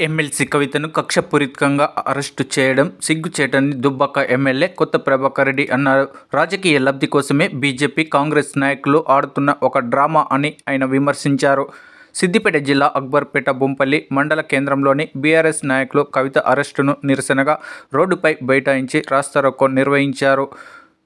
MLC కవితను కక్షపూరితంగా arrest చేయడం సిగ్గుచేటని దుబ్బాక ఎమ్మెల్యే కొత్త ప్రభాకర్ రెడ్డి అన్నారు. రాజకీయ లబ్ధి కోసమే బీజేపీ కాంగ్రెస్ నాయకులు ఆడుతున్న ఒక డ్రామా అని ఆయన విమర్శించారు. సిద్దిపేట జిల్లా అక్బర్పేట బొంపల్లి మండల కేంద్రంలోని బీఆర్ఎస్ నాయకులు కవిత అరెస్టును నిరసనగా రోడ్డుపై బైఠాయించి రాస్తారోకో నిర్వహించారు.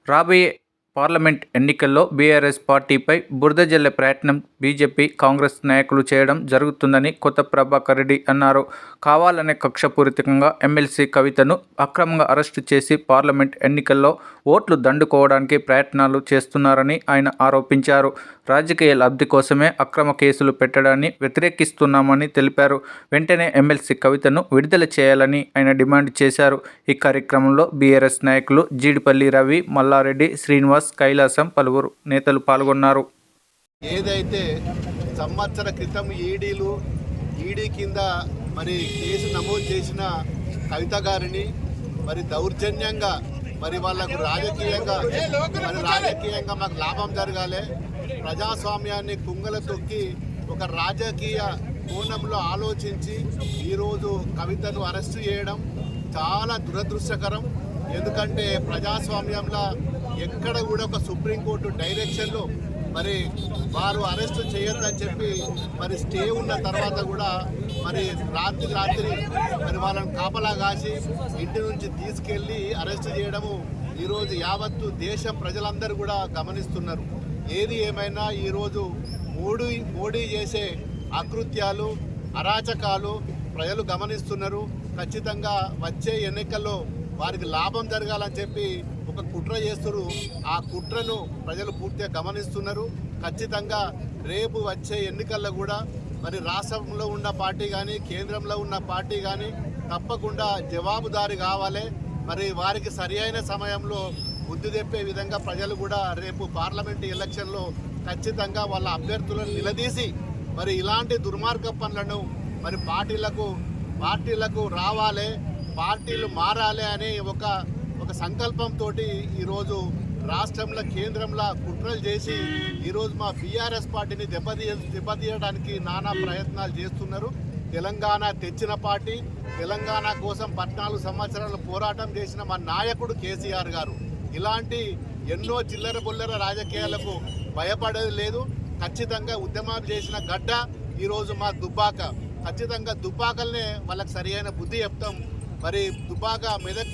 రాబోయే పార్లమెంట్ ఎన్నికల్లో బీఆర్ఎస్ పార్టీపై బురద జల్లే ప్రయత్నం బీజేపీ కాంగ్రెస్ నాయకులు చేయడం జరుగుతుందని కొత్త ప్రభాకర్ రెడ్డి అన్నారు. కావాలనే కక్షపూరితంగా ఎమ్మెల్సీ కవితను అక్రమంగా అరెస్టు చేసి పార్లమెంట్ ఎన్నికల్లో ఓట్లు దండుకోవడానికి ప్రయత్నాలు చేస్తున్నారని ఆయన ఆరోపించారు. రాజకీయ లబ్ధి కోసమే అక్రమ కేసులు పెట్టడాన్ని వ్యతిరేకిస్తున్నామని తెలిపారు. వెంటనే ఎమ్మెల్సీ కవితను విడుదల చేయాలని ఆయన డిమాండ్ చేశారు. ఈ కార్యక్రమంలో బీఆర్ఎస్ నాయకులు జీడిపల్లి రవి మల్లారెడ్డి శ్రీనివాస్ కైలాసం పలువురు నేతలు పాల్గొన్నారు. ఏదైతే సంవత్సర క్రితం ఈడీలు ఈడీ కింద మరి కేసు నమోదు చేసిన కవిత గారిని మరి దౌర్జన్యంగా మరి వాళ్ళకు రాజకీయంగా మరి రాజకీయంగా మాకు లాభం జరగాలి. ప్రజాస్వామ్యాన్ని కుంగల తొక్కి ఒక రాజకీయ కోణంలో ఆలోచించి ఈరోజు కవితను అరెస్టు చేయడం చాలా దురదృష్టకరం. ఎందుకంటే ప్రజాస్వామ్యంలో ఎక్కడ కూడా ఒక సుప్రీంకోర్టు డైరెక్షన్లో మరి వారు అరెస్ట్ చేయొద్దని చెప్పి మరి స్టే ఉన్న తర్వాత కూడా మరి రాత్రి రాత్రి మరి వాళ్ళని కాపలా కాసి ఇంటి నుంచి తీసుకెళ్ళి అరెస్ట్ చేయడము ఈరోజు యావత్తు దేశం ప్రజలందరూ కూడా గమనిస్తున్నారు. ఏది ఏమైనా ఈరోజు మోడీ మోడీ చేసే అకృత్యాలు అరాచకాలు ప్రజలు గమనిస్తున్నారు. ఖచ్చితంగా వచ్చే ఎన్నికల్లో వారికి లాభం జరగాలని చెప్పి ఒక కుట్ర చేస్తున్నారు. ఆ కుట్రను ప్రజలు పూర్తిగా గమనిస్తున్నారు. ఖచ్చితంగా రేపు వచ్చే ఎన్నికల్లో కూడా మరి రాష్ట్రంలో ఉన్న పార్టీ కానీ కేంద్రంలో ఉన్న పార్టీ కానీ తప్పకుండా జవాబుదారి కావాలి. మరి వారికి సరి అయిన సమయంలో బుద్ధి తెప్పే విధంగా ప్రజలు కూడా రేపు పార్లమెంట్ ఎలక్షన్లో ఖచ్చితంగా వాళ్ళ అభ్యర్థులను నిలదీసి మరి ఇలాంటి దుర్మార్గ పనులను మరి పార్టీలకు పార్టీలకు రావాలి. పార్టీలు మారాలి అనే ఒక ఒక సంకల్పంతో ఈరోజు రాష్ట్రంలో కేంద్రంలో కుట్రలు చేసి ఈరోజు మా బీఆర్ఎస్ పార్టీని దెబ్బతీయ దెబ్బతీయడానికి నానా ప్రయత్నాలు చేస్తున్నారు. తెలంగాణ తెచ్చిన పార్టీ తెలంగాణ కోసం పద్నాలుగు సంవత్సరాలు పోరాటం చేసిన మా నాయకుడు కేసీఆర్ గారు. ఇలాంటి ఎన్నో చిల్లర బుల్లర రాజకీయాలకు భయపడేది లేదు. ఖచ్చితంగా ఉద్యమాలు చేసిన గడ్డ ఈరోజు మా దుబ్బాక. ఖచ్చితంగా దుబ్బాకల్నే వాళ్ళకి సరి అయిన బుద్ధి చెప్తాం. మరి దుబ్బాక మెదక్